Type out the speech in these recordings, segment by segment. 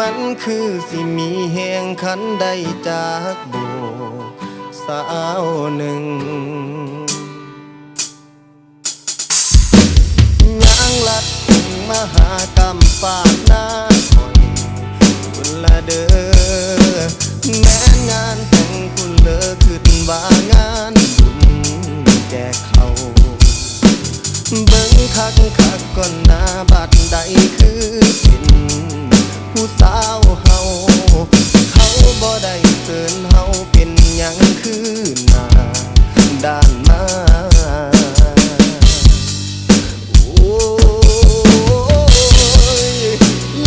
มันคือสิมีแหงคันได้จากโบสาวหนึ่งยางลัดถึงมหากรรมฝากหน้าคอยคุณละเด้อแม้งานแต่งคุณเลอขึ้นว่างานบุญแจกเขาเบิ่งคักคักก่อนหน้าบัดใดคือ ยังคืนมาด้านมาโอ้ย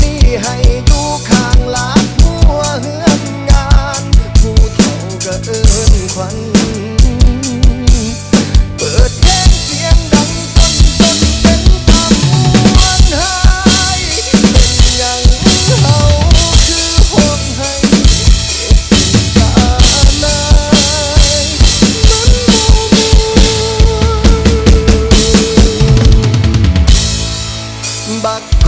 ลี่ให้ดูข้างหลักหัวเฮือนงานผู้เฒ่าก็เอิ้นขวัน บ่